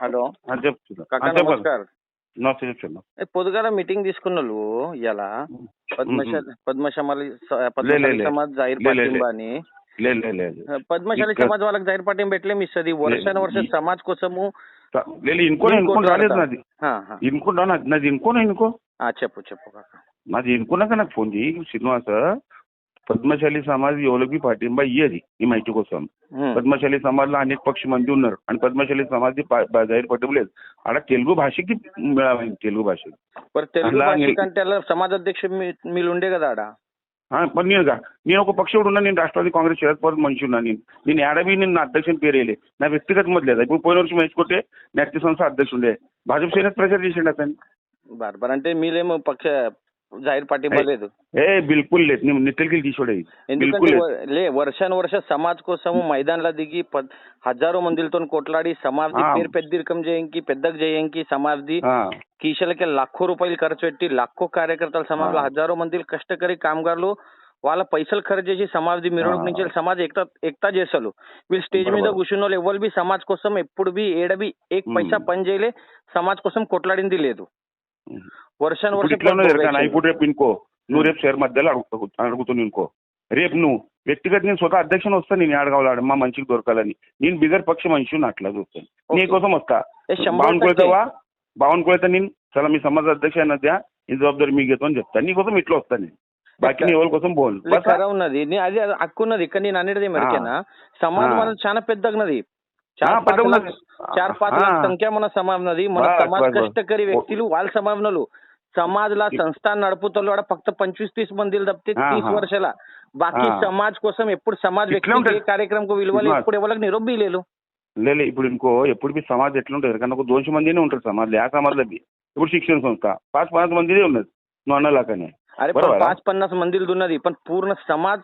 Hello. Namaskar. పొద్దుగాల meeting తీసుకున్నావు ఇలా పద్మశాలి పద్మశాలి. సమాజ్ పట్టింబ. అని పద్మశాలి వాళ్ళకి జాహిర్ పట్టింబ ఎట్లేమి ఇస్తుంది వర్షాన వర్ష సమాజ్ కోసము రాలేదు. నాది. నాది ఇనుకోనా ఇనుకో ఆ, చెప్పు చెప్పు నాది ఇనుకున్నాక నాకు ఫోన్ చేయి శ్రీనివాస. పద్మశాలి సమాజ్ ఎవరికి పాటింబా ఇయ్యది ఈ మైటి కోసం ఉమ్. పద్మశాలి సమాజ్లో అనేక పక్షి మంది ఉన్నారు అని పద్మశాలి సమాజ్ జాహిర్ పట్టింపు లేదు ఆడ తెలుగు భాషకి మిళాలి, తెలుగు భాష మరి తెలుగు అలా భాష నీ- కంటే అలా సమాజ అధ్యక్షుడు మీ- మీరు ఉండే కదా ఆడ ఆ, మరి నేను కా- నేను ఒక పక్షుడు ఉన్నా నేను రాష్ట్రవాది కాంగ్రెస్ శరద్ పవార్ మనిషి ఉన్నా నేను నేను ఏడవి నేను నా అధ్యక్షుని పేరు వేయలే నా వ్యక్తిగత మొదలేదు ఇప్పుడు పోయిన వర్షం వేసుకుంటే నెక్స్ట్ సంస్థ అధ్యక్షుడే భాజపా సేన ప్రచారం చేసిండు అతను బర్బర్ అంటే మీరేమో పక్ష జాహిర్ పట్టింబ లేదు ఏ బిల్కుల్ లేదు నేను నిట్టెలకి తీసుకోడే బిల్కుల్ ఎందుకంటే వ- లే వర్షాను వర్ష సమాజ్ కోసము మైదాన్లో దిగి పద్- హజారో మందిలతో కొట్లాడి సమాజ్ది ఆ. పేరు పెద్దరికం చేయంకి పెద్దకు చేయంకి ఆ, కీషలకి లక్షో రూపాయలు ఖర్చు పెట్టి లక్షో కార్యకర్తల సమాజ్లో ఆ. హజారో మంది కష్టకరి కామగారులు వాళ్ళ పైసలు ఖర్చు చేసి సమాజ్ది మెరవణిక ఆ. నుంచి సమాజ్ ఎక్తా ఎక్తా చేస్తారు వీళ్ళు స్టేజ్ మీద బరోబర్. కూర్చున్న వాళ్ళు ఎవరు బి సమాజ్ కోసం ఎప్పుడు బి ఏడబి ఏక్ ఉమ్. పైసా పని చేయలే సమాజ్ కోసం కొట్లాడింది లేదు వర్షాను ఇప్పుడు వర్ష ఇట్లా ఇప్పుడు రేపు ఇంకో. నువ్వు రేపు షేర్ మధ్యలో అడుగు అడుగుతున్నావు ఇంకో. రేపు నువ్వు వ్యక్తిగత నేను స్వతः అధ్యక్షుని వస్తా నేను ఏడగవాలి మా మంచికి దొరకాలని. నేను బిగర్ పక్ష మనిషిని అట్లా చూస్తాను. నీకోసం వస్తా. టక్కే. కొడతావా? బావన్ కొడతా నేను. చాలా మీ సమాజ అధ్యక్ష అన్నదా ఈ జవాబాదారి మీకు అని చెప్తాను నీకోసం ఇట్లా వస్తాను నేను. బాకీ నీ కోసం పోను. ఉన్నది. అది హక్కు ఉన్నది. ఇక్కడ నేను అనేది మెరికేనా? సమాజ్ చాలా పెద్దగా ఉన్నది. చార్ పాత్రల సంఖ్య మన సమాజనది మన సమాజ్ కష్టకरी వ్యక్తులు వాళ్ళ సమాజనలు సమాజ్లా సంస్థ నడుపుతారు ఆడ ఫక్త పంచవీస్ తీస్ మందిలు తప్పితే తీస్ వర్షాల బాకీ సమాజ్ కోసం ఎప్పుడు సమాజ్ వ్యక్తి కార్యక్రమంకు విలువలు ఎప్పుడు ఎవరికి నిరొబ్బి లేరు లేదు ఇప్పుడు ఇంకో ఎప్పుడు మీ సమాజ్ ఎట్లా ఉంటుంది ఎవరికన్నా ఒక దోష మందినే ఉంటారు సమాజ్ ఆ సమాజ్లో ఇప్పుడు శిక్షణ సంస్థ. పాస్ పాంచ్ మందినే ఉన్నది. నువ్వు అన్నలాకనే अरे पण बरोबर ना? पाच पन्नास मंदिर दुनारी पण पूर्ण समाज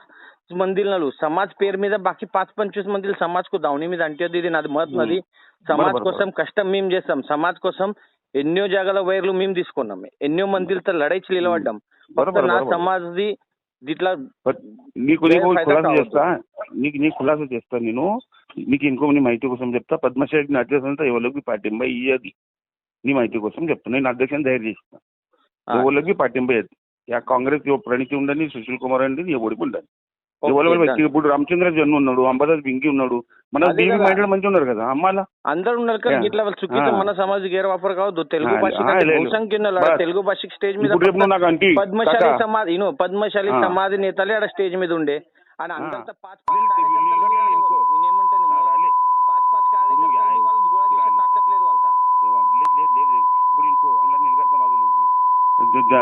मंदिर नलू समाज పేరు మీద బాకీ పాచ్ పంచూస్ మందిర్ సమాజ్కు దావని మీద అంటేది ఇది నాది మత్ నది. సమాజ్ బरोबर, కోసం కష్టం మేము చేస్తాం. సమాజ్ కోసం ఎన్నో జాగాల వైర్లు మేము తీసుకున్నాం. ఎన్నో మందిర్లతో లడైచి నిలబడ్డాం. బरोबर, నా బरोबर. సమాజ్ది దీట్లా బట్ నీకు నీకు ఫైదా ఖులాసా కావద్దు. చేస్తా నీకు నీకు ఖులాసా చేస్తా నేను. నీకు ఇంకో నీ మాహితి కోసం చెప్తా. పద్మశ్రీ అధ్యక్ష అంతా ఎవరికి పాటింప ఇయ్యది. నీ మాహితి కోసం చెప్తా. నేను అధ్యక్షుని ధైర్యం చేస్తా. ఆ, ఎవరికి పాటింప ఇయ్యదు. యా కాంగ్రెస్ ప్రణితి ఉండని సుశీల్ కుమార్ అండి ఓకే, ఎవరు done. ఇప్పుడు రామచంద్ర జన్ ఉన్నాడు అంబాదాస్ బింకి ఉన్నాడు మన. మైండెడ్ మంచి ఉన్నారు కదా అమ్మాల అందరూ ఉన్నారు కదా. ఇట్లా చుక్కితే. మన సమాజ్ గేర్ వాపర్ కావద్దు తెలుగు భాష. తెలుగు భాషకి స్టేజ్ మీద పద్మశాలి. సమాధి పద్మశాలి. సమాధి నేతలే ఆడ స్టేజ్ మీద ఉండే అని ఆ. అంతంత పాచ్ లేదు, పాచ్ లేదు, కార్యకర్తలు లేదు, లేదు, రానివ్వరు. ఇంకో. నేనేమంటే నువ్వు ఆ, రాలే. పాచ్ పాచ్ కార్యకర్తలు గురువు యాయ్. వాళ్ళని గోడ చేసే రాలే. తాకత్ లేదు వాళ్ళ లేదు లేదు లేదు లేదు. ఇప్పుడు ఇంకో అందులో నిలగడ సమాజంలో ఉంటుంది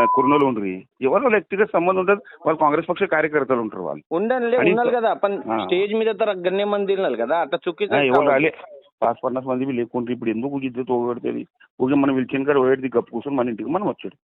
కుర్నూలు ఉండ్రి ఎవరో వ్యక్తిగత సంబంధం ఉంటుంది వాళ్ళు కాంగ్రెస్ పక్ష కార్యకర్తలు ఉంటారు వాళ్ళు. ఉండండి ఉన్నారు కదా. పన్. స్టేజ్ మీద గణ్య మంది కదా. అట్లా చుక్కి ఎవరు రాలే. పాస్ పన్నాస్ మంది లేకుంటే ఇప్పుడు ఎందుకు ఇద్దరు తోగబడితే ఊగే మనం పిలిచిన కాడ ఓడిది గప్పు కూర్చొని మన ఇంటికి మనం వచ్చాడు.